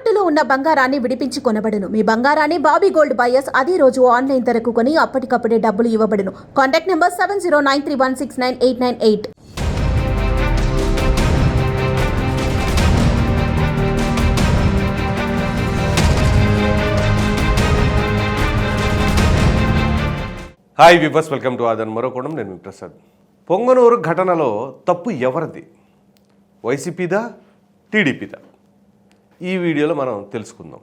తాకట్టులో ఉన్న బంగారాన్ని విడిపించి కొనబడును. మీ బంగారాన్ని బాబీ గోల్డ్ బయర్స్ అదే రోజు ఆన్లైన్ ధరకు కొని అప్పటికప్పుడే డబ్బులు ఇవ్వబడును. Contact number seven zero nine three one six nine eight nine eight. Hi viewers welcome to Aadhan మరోకోణం నేను ప్రసాద్ పొంగనూరు ఘటనలో తప్పు ఎవరిది వైసీపీదా టీడీపీదా ఈ వీడియోలో మనం తెలుసుకుందాం.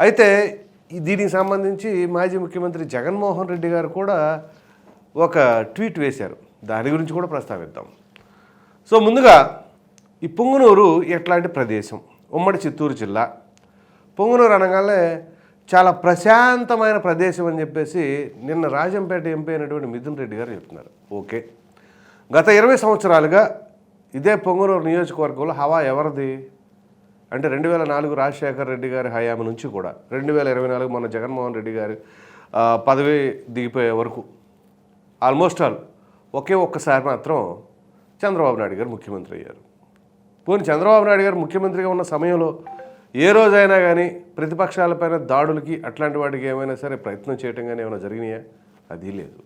అయితే దీనికి సంబంధించి మాజీ ముఖ్యమంత్రి జగన్మోహన్ రెడ్డి గారు కూడా ఒక ట్వీట్ వేశారు. దాని గురించి కూడా ప్రస్తావిద్దాం. సో ముందుగా ఈ పొంగునూరు ఎట్లాంటి ప్రదేశం? ఉమ్మడి చిత్తూరు జిల్లా. పొంగునూరు అనగానే చాలా ప్రశాంతమైన ప్రదేశం అని చెప్పేసి నిన్న రాజంపేట ఎంపీ అయినటువంటి మిథున్ రెడ్డి గారు చెప్తున్నారు. ఓకే. గత ఇరవై సంవత్సరాలుగా ఇదే పొంగునూరు నియోజకవర్గంలో హవా ఎవరిది? అంటే రెండు వేల నాలుగు రాజశేఖర రెడ్డి గారి హయాము నుంచి కూడా రెండు వేల ఇరవై నాలుగు మన జగన్మోహన్ రెడ్డి గారి పదవి దిగిపోయే వరకు ఆల్మోస్ట్ ఆల్ ఒకే ఒక్కసారి మాత్రం చంద్రబాబు నాయుడు గారు ముఖ్యమంత్రి అయ్యారు. పోనీ చంద్రబాబు నాయుడు గారు ముఖ్యమంత్రిగా ఉన్న సమయంలో ఏ రోజైనా కానీ ప్రతిపక్షాలపైన దాడులకి అట్లాంటి వాటికి ఏమైనా సరే ప్రయత్నం చేయటం కానీ ఏమైనా జరిగినాయా? అది లేదు.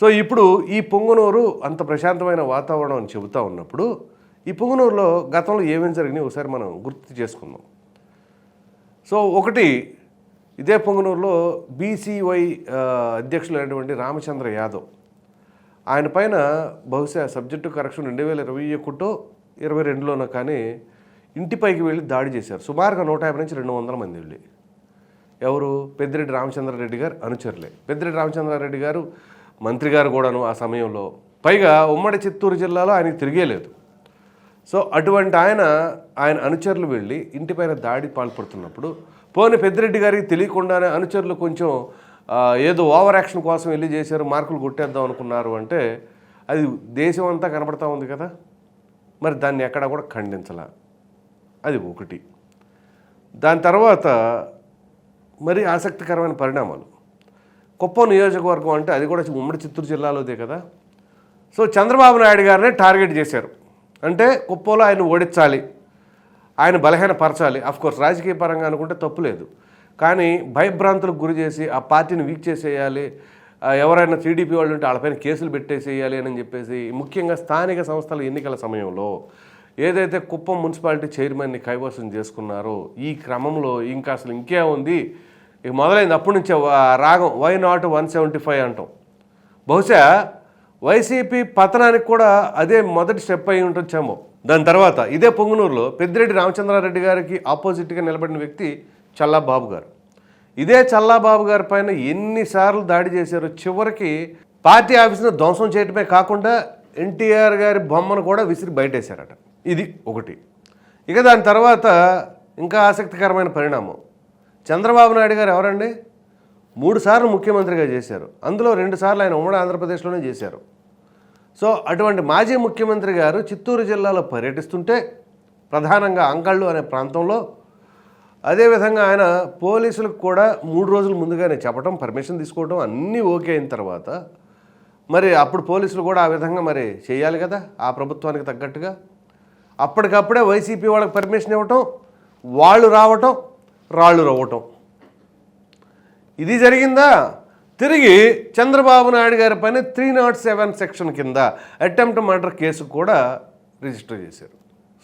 సో ఇప్పుడు ఈ పొంగునూరు అంత ప్రశాంతమైన వాతావరణం అని చెబుతా ఉన్నప్పుడు ఈ పొంగునూరులో గతంలో ఏమేమి జరిగినాయి ఒకసారి మనం గుర్తు చేసుకుందాం. సో ఒకటి ఇదే పొంగనూరులో బీసీవై అధ్యక్షులైనటువంటి రామచంద్ర యాదవ్ ఆయన పైన బహుశా సబ్జెక్టు కరెక్షన్ రెండు వేల ఇరవై ఒకటో ఇరవై రెండులోనో కానీ ఇంటిపైకి వెళ్ళి దాడి చేశారు. సుమారుగా నూట యాభై నుంచి రెండు వందల మంది వెళ్ళి. ఎవరు? పెద్దిరెడ్డి రామచంద్రారెడ్డి గారు అనుచరులే. పెద్దిరెడ్డి రామచంద్రారెడ్డి గారు మంత్రి గారు కూడాను ఆ సమయంలో. పైగా ఉమ్మడి చిత్తూరు జిల్లాలో ఆయనకి తిరిగేలేదు సో అటువంటి ఆయన ఆయన అనుచరులు వెళ్ళి ఇంటిపైన దాడి పాల్పడుతున్నప్పుడు పోని పెద్దిరెడ్డి గారికి తెలియకుండానే అనుచరులు కొంచెం ఏదో ఓవర్ యాక్షన్ కోసం వెళ్ళి చేశారు మార్కులు కొట్టేద్దాం అనుకున్నారు అంటే అది దేశం అంతా కనపడతా ఉంది కదా. మరి దాన్ని ఎక్కడా కూడా ఖండించాల. అది ఒకటి. దాని తర్వాత మరి ఆసక్తికరమైన పరిణామాలు. కుప్పం నియోజకవర్గం అంటే అది కూడా ఉమ్మడి చిత్తూరు జిల్లాలోదే కదా. సో చంద్రబాబు నాయుడు గారినే టార్గెట్ చేశారు. అంటే కుప్పంలో ఆయన ఓడించాలి. ఆయన బలహీనపరచాలి. కోర్స్ రాజకీయ పరంగా అనుకుంటే తప్పు లేదు. కానీ భయభ్రాంతులకు గురి చేసి ఆ పార్టీని వీక్ చేసేయాలి. ఎవరైనా టీడీపీ వాళ్ళు ఉంటే వాళ్ళపైన కేసులు పెట్టేసేయాలి అని చెప్పేసి ముఖ్యంగా స్థానిక సంస్థల ఎన్నికల సమయంలో ఏదైతే కుప్పం మున్సిపాలిటీ చైర్మన్ని కైవసం చేసుకున్నారో ఈ క్రమంలో ఇంకా అసలు ఇంకే ఉంది. ఇక మొదలైంది అప్పటి నుంచే రాగం why not one seventy five అంటాం. బహుశా వైసీపీ పతనానికి కూడా అదే మొదటి స్టెప్ అయి ఉంటుందేమో. దాని తర్వాత ఇదే పొంగునూరులో పెద్దిరెడ్డి రామచంద్రారెడ్డి గారికి ఆపోజిట్గా నిలబడిన వ్యక్తి చల్లాబాబు గారు. ఇదే చల్లాబాబు గారి పైన ఎన్నిసార్లు దాడి చేశారో చివరికి పార్టీ ఆఫీస్ను ధ్వంసం చేయటమే కాకుండా ఎన్టీఆర్ గారి బొమ్మను కూడా విసిరి బయటేశారట. ఇది ఒకటి. ఇక దాని తర్వాత ఇంకా ఆసక్తికరమైన పరిణామం. చంద్రబాబు నాయుడు గారు ఎవరండి? మూడుసార్లు ముఖ్యమంత్రిగా చేశారు. అందులో రెండు సార్లు ఆయన ఉమ్మడి ఆంధ్రప్రదేశ్లోనే చేశారు. సో అటువంటి మాజీ ముఖ్యమంత్రి గారు చిత్తూరు జిల్లాలో పర్యటిస్తుంటే ప్రధానంగా అంకళ్ళు అనే ప్రాంతంలో అదేవిధంగా ఆయన పోలీసులకు కూడా మూడు రోజుల ముందుగానే చెప్పడం పర్మిషన్ తీసుకోవడం అన్నీ ఓకే అయిన తర్వాత మరి అప్పుడు పోలీసులు కూడా ఆ విధంగా మరి చేయాలి కదా ఆ ప్రభుత్వానికి తగ్గట్టుగా. అప్పటికప్పుడే వైసీపీ వాళ్ళకి పర్మిషన్ ఇవ్వటం వాళ్ళు రావటం రాళ్ళు రవ్వటం. ఇది జరిగిందా? తిరిగి చంద్రబాబు నాయుడు గారి పైన త్రీ నాట్ సెవెన్ సెక్షన్ కింద అటెంప్ట్ మర్డర్ కేసు కూడా రిజిస్టర్ చేశారు.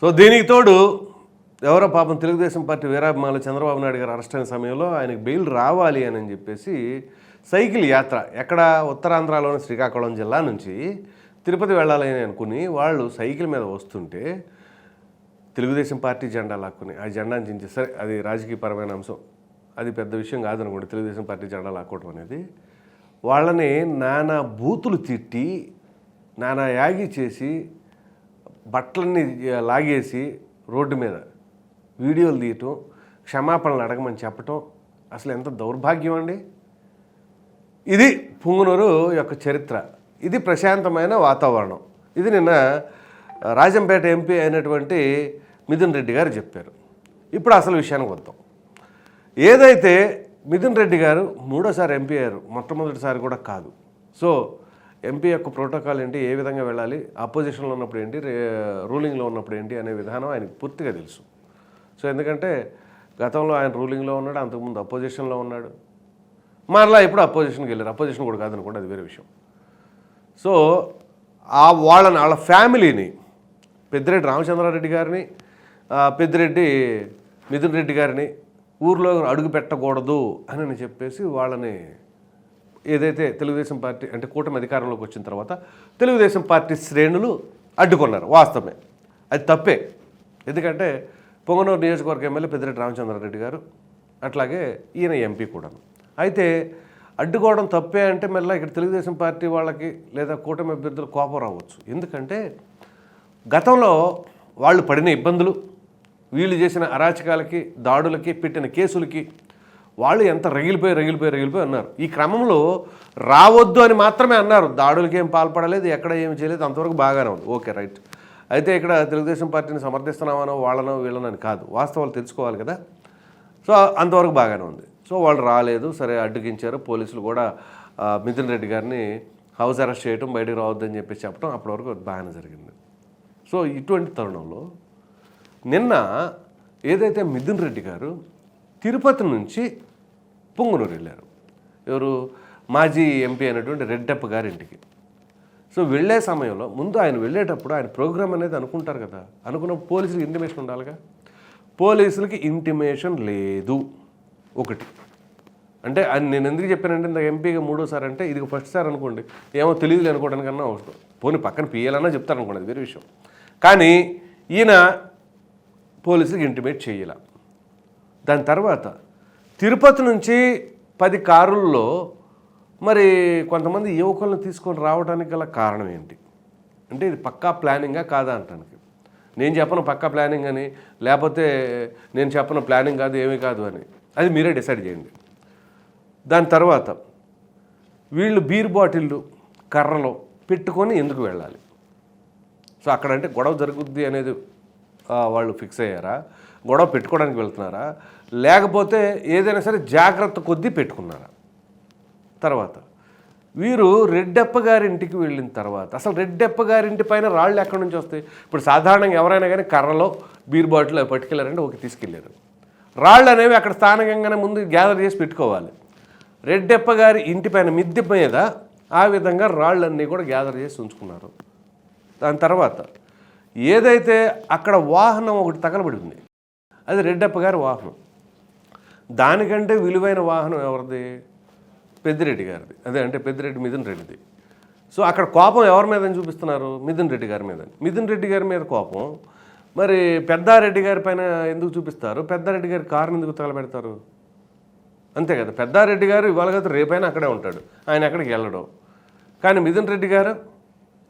సో దీనికి తోడు ఎవరో పాపం తెలుగుదేశం పార్టీ వీరాభిమానులు చంద్రబాబు నాయుడు గారు అరెస్ట్ అయిన సమయంలో ఆయనకు బెయిల్ రావాలి అని చెప్పేసి సైకిల్ యాత్ర ఎక్కడ ఉత్తరాంధ్రలోని శ్రీకాకుళం జిల్లా నుంచి తిరుపతి వెళ్ళాలని అనుకుని వాళ్ళు సైకిల్ మీద వస్తుంటే తెలుగుదేశం పార్టీ జెండా లాక్కుని ఆ జెండాని చించి సరే అది రాజకీయపరమైన అంశం. అది పెద్ద విషయం కాదనుకోండి. తెలుగుదేశం పార్టీ జెండా లాక్కోవడం అనేది. వాళ్ళని నానా బూతులు తిట్టి నానా యాగి చేసి బట్టలన్నీ లాగేసి రోడ్డు మీద వీడియోలు తీయటం క్షమాపణలు అడగమని చెప్పటం అసలు ఎంత దౌర్భాగ్యం అండి. ఇది పుంగునూరు యొక్క చరిత్ర. ఇది ప్రశాంతమైన వాతావరణం. ఇది నిన్న రాజంపేట ఎంపీ అయినటువంటి మిథున్ రెడ్డి గారు చెప్పారు. ఇప్పుడు అసలు విషయానికి వద్దాం. ఏదైతే మిథున్ రెడ్డి గారు మూడోసారి ఎంపీ అయ్యారు మొట్టమొదటిసారి కూడా కాదు. సో ఎంపీ యొక్క ప్రోటోకాల్ ఏంటి ఏ విధంగా వెళ్ళాలి అపోజిషన్లో ఉన్నప్పుడు ఏంటి రూలింగ్లో ఉన్నప్పుడు ఏంటి అనే విధానం ఆయనకు పూర్తిగా తెలుసు. సో ఎందుకంటే గతంలో ఆయన రూలింగ్లో ఉన్నాడు అంతకుముందు అపోజిషన్లో ఉన్నాడు. మరలా ఇప్పుడు అపోజిషన్కి వెళ్ళారు. అపోజిషన్ కూడా కాదనుకోండి అది వేరే విషయం. సో ఆ వాళ్ళని వాళ్ళ ఫ్యామిలీని పెద్దిరెడ్డి రామచంద్రారెడ్డి గారిని పెద్దిరెడ్డి మిథున్ రెడ్డి గారిని ఊర్లో అడుగు పెట్టకూడదు అని చెప్పేసి వాళ్ళని ఏదైతే తెలుగుదేశం పార్టీ అంటే కూటమి అధికారంలోకి వచ్చిన తర్వాత తెలుగుదేశం పార్టీ శ్రేణులు అడ్డుకున్నారు వాస్తవమే. అది తప్పే. ఎందుకంటే పొంగనూరు నియోజకవర్గ ఎమ్మెల్యే పెద్దిరెడ్డి రామచంద్రారెడ్డి గారు అట్లాగే ఈయన ఎంపీ కూడాను. అయితే అడ్డుకోవడం తప్పే అంటే మళ్ళీ ఇక్కడ తెలుగుదేశం పార్టీ వాళ్ళకి లేదా కూటమి అభ్యర్థులు కోపం రావచ్చు. ఎందుకంటే గతంలో వాళ్ళు పడిన ఇబ్బందులు వీళ్ళు చేసిన అరాచకాలకి దాడులకి పెట్టిన కేసులకి వాళ్ళు ఎంత రగిలిపోయి రగిలిపోయి రగిలిపోయి అన్నారు. ఈ క్రమంలో రావద్దు అని మాత్రమే అన్నారు. దాడులకి ఏం పాల్పడలేదు ఎక్కడ ఏమి చేయలేదు అంతవరకు బాగానే ఉంది. Okay right. అయితే ఇక్కడ తెలుగుదేశం పార్టీని సమర్థిస్తున్నామనో వాళ్ళనో వీళ్ళనని కాదు. వాస్తవాలు తెలుసుకోవాలి కదా. సో అంతవరకు బాగానే ఉంది. సో వాళ్ళు రాలేదు. సరే అడ్డుగించారు పోలీసులు కూడా మిథున్ రెడ్డి గారిని హౌస్ అరెస్ట్ చేయడం బయటకు రావద్దని చెప్పేసి చెప్పడం అప్పటి వరకు బాగానే జరిగింది. సో ఇటువంటి తరుణంలో నిన్న ఏదైతే మిథున్ రెడ్డి గారు తిరుపతి నుంచి పొంగునూరు వెళ్ళారు. ఎవరు? మాజీ ఎంపీ అయినటువంటి రెడ్డప్ప గారి ఇంటికి సో వెళ్ళే సమయంలో ముందు ఆయన వెళ్ళేటప్పుడు ఆయన ప్రోగ్రామ్ అనేది అనుకుంటారు కదా. అనుకున్న పోలీసులకు ఇంటిమేషన్ ఉండాలిగా? పోలీసులకి ఇంటిమేషన్ లేదు. ఒకటి. అంటే అది నేను ఎందుకు చెప్పానంటే ఇంత ఎంపీగా మూడోసారి అంటే ఇది ఫస్ట్ సార్ అనుకోండి. ఏమో తెలియదు అనుకోవడానికన్నా అవసరం. పోనీ పక్కన పియ్యాలన్నా చెప్తారనుకోండి అది వేరే విషయం. కానీ ఈయన పోలీసులకు ఇంటిమేట్ చేయాల. దాని తర్వాత తిరుపతి నుంచి పది కారుల్లో మరి కొంతమంది యువకులను తీసుకొని రావడానికి గల కారణం ఏంటి? అంటే ఇది పక్కా ప్లానింగా కాదా అంటానికి. నేను చెప్పను పక్కా ప్లానింగ్ అని లేకపోతే నేను చెప్పను ప్లానింగ్ కాదు ఏమీ కాదు అని. అది మీరే డిసైడ్ చేయండి. దాని తర్వాత వీళ్ళు బీర్ బాటిళ్ళు కర్రలు పెట్టుకొని ఎందుకు వెళ్ళాలి? సో అక్కడ అంటే గొడవ జరుగుద్ది అనేది వాళ్ళు ఫిక్స్ అయ్యారా? గొడవ పెట్టుకోవడానికి వెళ్తున్నారా? లేకపోతే ఏదైనా సరే జాగ్రత్త కొద్దీ పెట్టుకున్నారా? తర్వాత వీరు రెడ్డప్ప గారింటికి వెళ్ళిన తర్వాత అసలు రెడ్డప్ప గారింటి పైన రాళ్ళు ఎక్కడి నుంచి వస్తాయి? ఇప్పుడు సాధారణంగా ఎవరైనా కానీ కర్రలో బీర్ బాటిల్ పట్టుకెళ్ళారంటే ఓకే తీసుకెళ్ళారు. రాళ్ళు అనేవి అక్కడ స్థానికంగానే ముందు గ్యాదర్ చేసి పెట్టుకోవాలి. రెడ్డప్ప గారి ఇంటి పైన మిద్దె మీద ఆ విధంగా రాళ్ళన్నీ కూడా గ్యాదర్ చేసి ఉంచుకున్నారు. దాని తర్వాత ఏదైతే అక్కడ వాహనం ఒకటి తగలబడి ఉంది అది రెడ్డప్ప గారి వాహనం. దానికంటే విలువైన వాహనం ఎవరిది? పెద్దిరెడ్డి గారిది. అదే అంటే పెద్దిరెడ్డి మిథున్ రెడ్డిది. సో అక్కడ కోపం ఎవరి మీద చూపిస్తున్నారు? మిథున్ రెడ్డి గారి మీద మిథున్ రెడ్డి గారి మీద కోపం. మరి పెద్దారెడ్డి గారి పైన ఎందుకు చూపిస్తారు? పెద్దారెడ్డి గారి కారుని ఎందుకు తగలబెడతారు? అంతే కదా. పెద్దారెడ్డి గారు ఇవాళ కదా రేపైనా అక్కడే ఉంటాడు. ఆయన ఎక్కడికి వెళ్ళడం. కానీ మిథున్ రెడ్డి గారు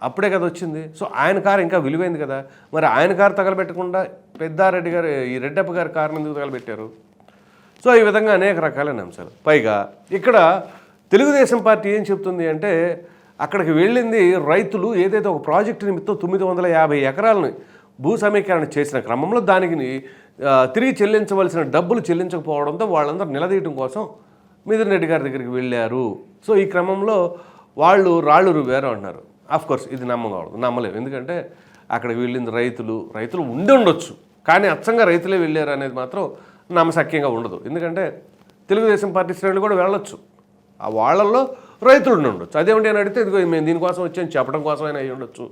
అప్పుడే కదా వచ్చింది. సో ఆయన కారు ఇంకా విలువైంది కదా. మరి ఆయన కారు తగలబెట్టకుండా పెద్దారెడ్డి గారు ఈ రెడ్డప్ప గారి కారును ఎందుకు తగలబెట్టారు? సో ఈ విధంగా అనేక రకాలైన అంశాలు. పైగా ఇక్కడ తెలుగుదేశం పార్టీ ఏం చెప్తుంది అంటే అక్కడికి వెళ్ళింది రైతులు ఏదైతే ఒక ప్రాజెక్టు నిమిత్తం తొమ్మిది వందల యాభై ఎకరాలని భూ సమీకరణ చేసిన క్రమంలో దానికి తిరిగి చెల్లించవలసిన డబ్బులు చెల్లించకపోవడంతో వాళ్ళందరూ నిలదీయటం కోసం మిథున్ రెడ్డి గారి దగ్గరికి వెళ్ళారు. సో ఈ క్రమంలో వాళ్ళు రాళ్ళు రువ్వారు అంటున్నారు. ఆఫ్ కోర్స్ ఇది నమ్మకూడదు. నమ్మలేము ఎందుకంటే అక్కడ వెళ్ళింది రైతులు. రైతులు ఉండి ఉండొచ్చు. కానీ అచ్చంగా రైతులే వెళ్ళారు అనేది మాత్రం నమ్మశక్యంగా ఉండదు. ఎందుకంటే తెలుగుదేశం పార్టీ శ్రేణులు కూడా వెళ్ళొచ్చు. ఆ వాళ్ళల్లో రైతులు ఉండి ఉండొచ్చు. అదేమిటి అని అడిగితే ఇదిగో మేము దీనికోసం వచ్చాం చెప్పడం కోసమైనా అయి ఉండొచ్చు.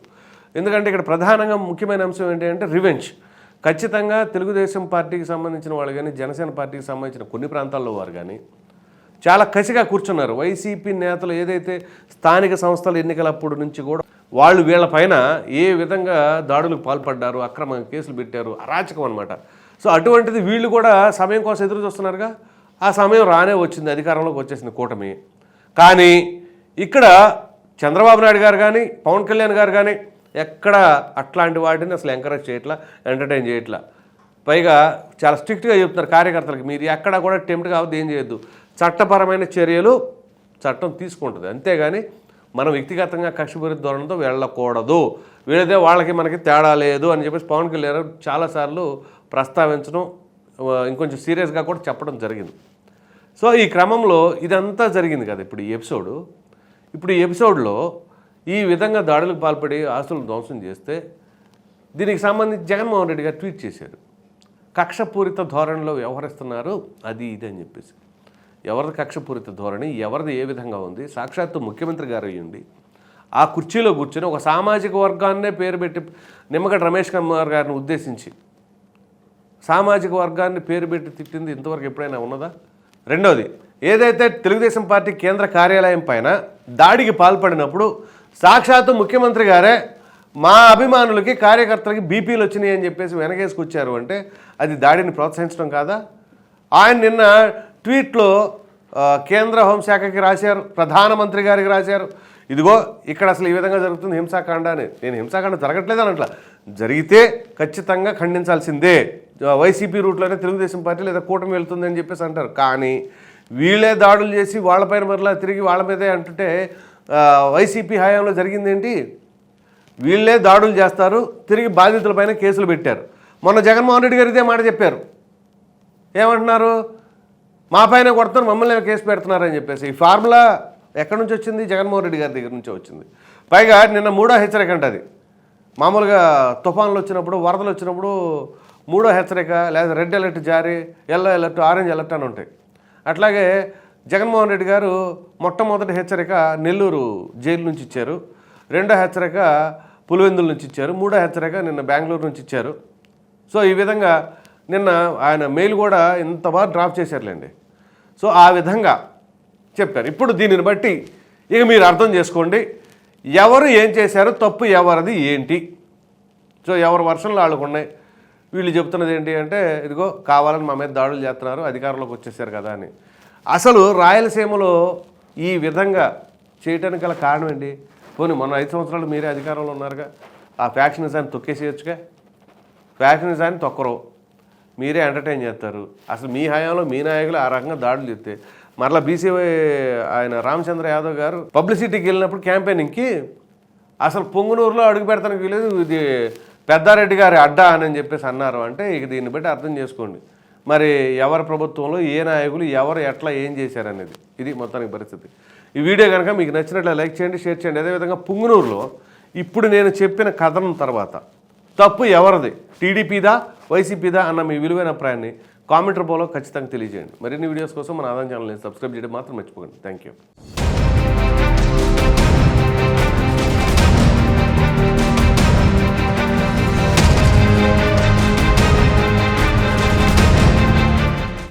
ఎందుకంటే ఇక్కడ ప్రధానంగా ముఖ్యమైన అంశం ఏంటి అంటే రివెంజ్. ఖచ్చితంగా తెలుగుదేశం పార్టీకి సంబంధించిన వాళ్ళు కానీ జనసేన పార్టీకి సంబంధించిన కొన్ని ప్రాంతాల్లో వారు కానీ చాలా కసిగా కూర్చున్నారు. వైసీపీ నేతలు ఏదైతే స్థానిక సంస్థల ఎన్నికలప్పుడు నుంచి కూడా వాళ్ళు వీళ్ళ పైన ఏ విధంగా దాడులకు పాల్పడ్డారు అక్రమ కేసులు పెట్టారు అరాచకం అనమాట సో అటువంటిది వీళ్ళు కూడా సమయం కోసం ఎదురు చూస్తున్నారుగా? ఆ సమయం రానే వచ్చింది అధికారంలోకి వచ్చేసింది కూటమి. కానీ ఇక్కడ చంద్రబాబు నాయుడు గారు కానీ పవన్ కళ్యాణ్ గారు కానీ ఎక్కడ అట్లాంటి వాటిని అసలు ఎంకరేజ్ చేయట్లా ఎంటర్టైన్ చేయట్లా? పైగా చాలా స్ట్రిక్ట్గా చెప్తున్నారు కార్యకర్తలకు. మీరు ఎక్కడ కూడా టెంప్ట్ కావద్దు ఏం చేయొద్దు. చట్టపరమైన చర్యలు చట్టం తీసుకుంటుంది. అంతేగాని మనం వ్యక్తిగతంగా కష్టపరి ధోరణితో వెళ్ళకూడదు. వీళ్ళదే వాళ్ళకి మనకి తేడా లేదు అని చెప్పేసి పవన్ కళ్యాణ్ చాలాసార్లు ప్రస్తావించడం ఇంకొంచెం సీరియస్గా కూడా చెప్పడం జరిగింది. సో ఈ క్రమంలో ఇదంతా జరిగింది కదా ఇప్పుడు ఈ ఎపిసోడు. ఇప్పుడు ఈ ఎపిసోడ్లో ఈ విధంగా దాడులకు పాల్పడి ఆస్తులను ధ్వంసం చేస్తే దీనికి సంబంధించి జగన్మోహన్ రెడ్డి గారు ట్వీట్ చేశారు. కక్షపూరిత ధోరణిలో వ్యవహరిస్తున్నారు అది ఇది అని చెప్పేసి. ఎవరిది కక్షపూరిత ధోరణి ఎవరిది ఏ విధంగా ఉంది? సాక్షాత్తు ముఖ్యమంత్రి గారు అయ్యింది ఆ కుర్చీలో కూర్చొని ఒక సామాజిక వర్గాన్నే పేరు పెట్టి నిమ్మగడ్డ రమేష్ కుమార్ గారిని ఉద్దేశించి సామాజిక వర్గాన్ని పేరు పెట్టి తిట్టింది ఇంతవరకు ఎప్పుడైనా ఉన్నదా? రెండవది ఏదైతే తెలుగుదేశం పార్టీ కేంద్ర కార్యాలయం పైన దాడికి పాల్పడినప్పుడు సాక్షాత్తు ముఖ్యమంత్రి గారే మా అభిమానులకి కార్యకర్తలకి బీపీలు వచ్చినాయి అని చెప్పేసి వెనకేసుకొచ్చారు అంటే అది దాడిని ప్రోత్సహించడం కాదా? ఆయన నిన్న ట్వీట్లో కేంద్ర హోంశాఖకి రాశారు ప్రధానమంత్రి గారికి రాశారు. ఇదిగో ఇక్కడ అసలు ఈ విధంగా జరుగుతుంది హింసాకాండ అని. నేను హింసాకాండ జరగట్లేదు అట్లా జరిగితే ఖచ్చితంగా ఖండించాల్సిందే. వైసీపీ రూట్లోనే తెలుగుదేశం పార్టీ లేదా కూటమి వెళ్తుంది అని చెప్పేసి అంటారు. కానీ వీళ్ళే దాడులు చేసి వాళ్ళపైన మరలా తిరిగి వాళ్ళ మీదే అంటుంటే వైసీపీ హయాంలో జరిగింది ఏంటి? వీళ్ళే దాడులు చేస్తారు తిరిగి బాధితులపైన కేసులు పెట్టారు. మొన్న జగన్మోహన్ రెడ్డి గారు ఇదే మాట చెప్పారు. ఏమంటున్నారు? మా పైన కొడతారు మమ్మల్ని కేసు పెడుతున్నారని చెప్పేసి. ఈ ఫార్ములా ఎక్కడి నుంచి వచ్చింది? జగన్మోహన్ రెడ్డి గారి దగ్గర నుంచి వచ్చింది. పైగా నిన్న మూడో హెచ్చరిక అంటది మామూలుగా తుఫాన్లు వచ్చినప్పుడు వరదలు వచ్చినప్పుడు మూడో హెచ్చరిక లేదా రెడ్ అలర్ట్ జారీ ఎల్లో అలర్ట్ ఆరెంజ్ అలర్ట్ అని ఉంటాయి. అట్లాగే జగన్మోహన్ రెడ్డి గారు మొట్టమొదటి హెచ్చరిక నెల్లూరు జైలు నుంచి ఇచ్చారు. రెండో హెచ్చరిక పులివెందుల నుంచి ఇచ్చారు. మూడో హెచ్చరిక నిన్న బెంగళూరు నుంచి ఇచ్చారు. సో ఈ విధంగా నిన్న ఆయన మెయిల్ కూడా ఇంత బాగా డ్రాప్ చేశారులేండి. సో ఆ విధంగా చెప్పారు. ఇప్పుడు దీనిని బట్టి ఇక మీరు అర్థం చేసుకోండి. ఎవరు ఏం చేశారు తప్పు ఎవరిది ఏంటి? సో ఎవరు వర్షంలో ఆడుకున్నాయి వీళ్ళు చెప్తున్నది ఏంటి అంటే ఇదిగో కావాలని మా మీద దాడులు చేస్తున్నారు అధికారంలోకి వచ్చేసారు కదా అని. అసలు రాయలసీమలో ఈ విధంగా చేయటానికి గల కారణం ఏంటి? పోనీ మొన్న ఐదు సంవత్సరాలు మీరే అధికారంలో ఉన్నారుగా. ఆ ఫ్యాక్షనిజాన్ని తొక్కేసేయచ్చుగా? ఫ్యాక్షనిజాన్ని తొక్కరు. మీరే ఎంటర్టైన్ చేస్తారు. అసలు మీ హయాంలో మీ నాయకులు ఆ రకంగా దాడులు చెప్తే మరలా బీసీ ఆయన రామచంద్ర యాదవ్ గారు పబ్లిసిటీకి వెళ్ళినప్పుడు క్యాంపెయినింగ్కి అసలు పొంగునూరులో అడుగు పెడతానికి వీలేదు. ఇది పెద్దారెడ్డి గారి అడ్డా అని చెప్పేసి అన్నారు. అంటే ఇక దీన్ని బట్టి అర్థం చేసుకోండి. మరి ఎవరి ప్రభుత్వంలో ఏ నాయకులు ఎవరు ఎట్లా ఏం చేశారనేది. ఇది మొత్తానికి పరిస్థితి. ఈ వీడియో కనుక మీకు నచ్చినట్లు లైక్ చేయండి షేర్ చేయండి. అదేవిధంగా పుంగునూరులో ఇప్పుడు నేను చెప్పిన కథనం తర్వాత తప్పు ఎవరిది? టీడీపీదా? వైసీపీదా? అన్న మీ విలువైన అభిప్రాయాన్ని కామెంట్ రూపంలో ఖచ్చితంగా తెలియజేయండి. మరిన్ని వీడియోస్ కోసం మన ఆదాయం ఛానల్ని సబ్స్క్రైబ్ చేయడం మాత్రం మర్చిపోకండి. Thank you